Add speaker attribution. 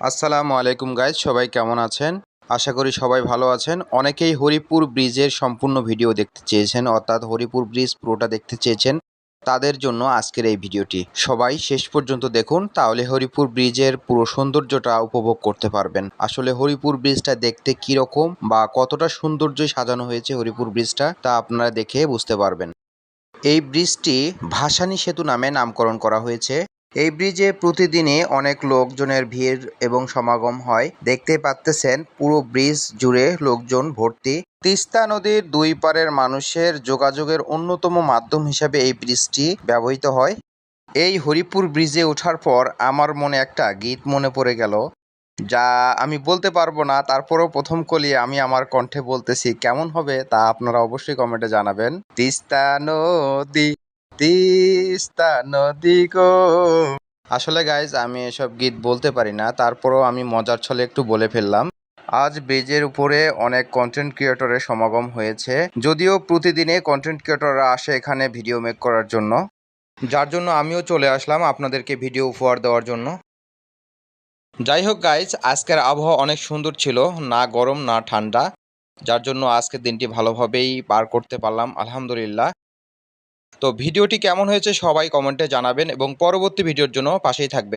Speaker 1: আসসালামু আলাইকুম গাইজ সবাই কেমন আছেন? আশা করি সবাই ভালো আছেন। অনেকেই হরিপুর ব্রিজের সম্পূর্ণ ভিডিও দেখতে চেয়েছেন, অর্থাৎ হরিপুর ব্রিজ পুরোটা দেখতে চেয়েছেন। তাদের জন্য আজকের এই ভিডিওটি। সবাই শেষ পর্যন্ত দেখুন, তাহলে হরিপুর ব্রিজের পুরো সৌন্দর্যটা উপভোগ করতে পারবেন। আসলে হরিপুর ব্রিজটা দেখতে কি রকম বা কতটা সৌন্দর্য সাজানো হয়েছে হরিপুর ব্রিজটা, তা আপনারা দেখে বুঝতে পারবেন। এই ব্রিজটি ভাসানী সেতু নামে নামকরণ করা হয়েছে। এই ব্রিজে প্রতিদিনই অনেক লোকজনের ভিড় এবং সমাগম হয়। দেখতে পাচ্তেছেন পুরো ব্রিজ জুড়ে লোকজন ভর্তি। তিস্তা নদীর দুই পারের মানুষের যোগাযোগের অন্যতম মাধ্যম হিসাবে এই ব্রিজটি ব্যবহৃত হয়। এই হরিপুর ব্রিজে ওঠার পর আমার মনে একটা গীত মনে পড়ে গেল, যা আমি বলতে পারব না, তারপরেও প্রথম কলি আমি আমার কণ্ঠে বলতেছি, কেমন হবে তা আপনারা অবশ্যই কমেন্টে জানাবেন। তিস্তা নদী তিস্তা নদী গো। আসলে গাইজ আমি এসব গীত বলতে পারি না, তারপরও আমি মজার ছলে একটু বলে ফেললাম। আজ ব্রিজের উপরে অনেক কন্টেন্ট ক্রিয়েটরের সমাগম হয়েছে, যদিও প্রতিদিনে কন্টেন্ট ক্রিয়েটররা আসে এখানে ভিডিও মেক করার জন্য। যার জন্য আমিও চলে আসলাম আপনাদেরকে ভিডিও উপহার দেওয়ার জন্য। যাই হোক গাইজ আজকের আবহাওয়া অনেক সুন্দর ছিল, না গরম, না ঠান্ডা, যার জন্য আজকের দিনটি ভালোভাবেই পার করতে পারলাম, আলহামদুলিল্লাহ। তো ভিডিওটি কেমন হয়েছে সবাই কমেন্টে জানাবেন এবং পরবর্তী ভিডিওর জন্য পাশেই থাকবেন।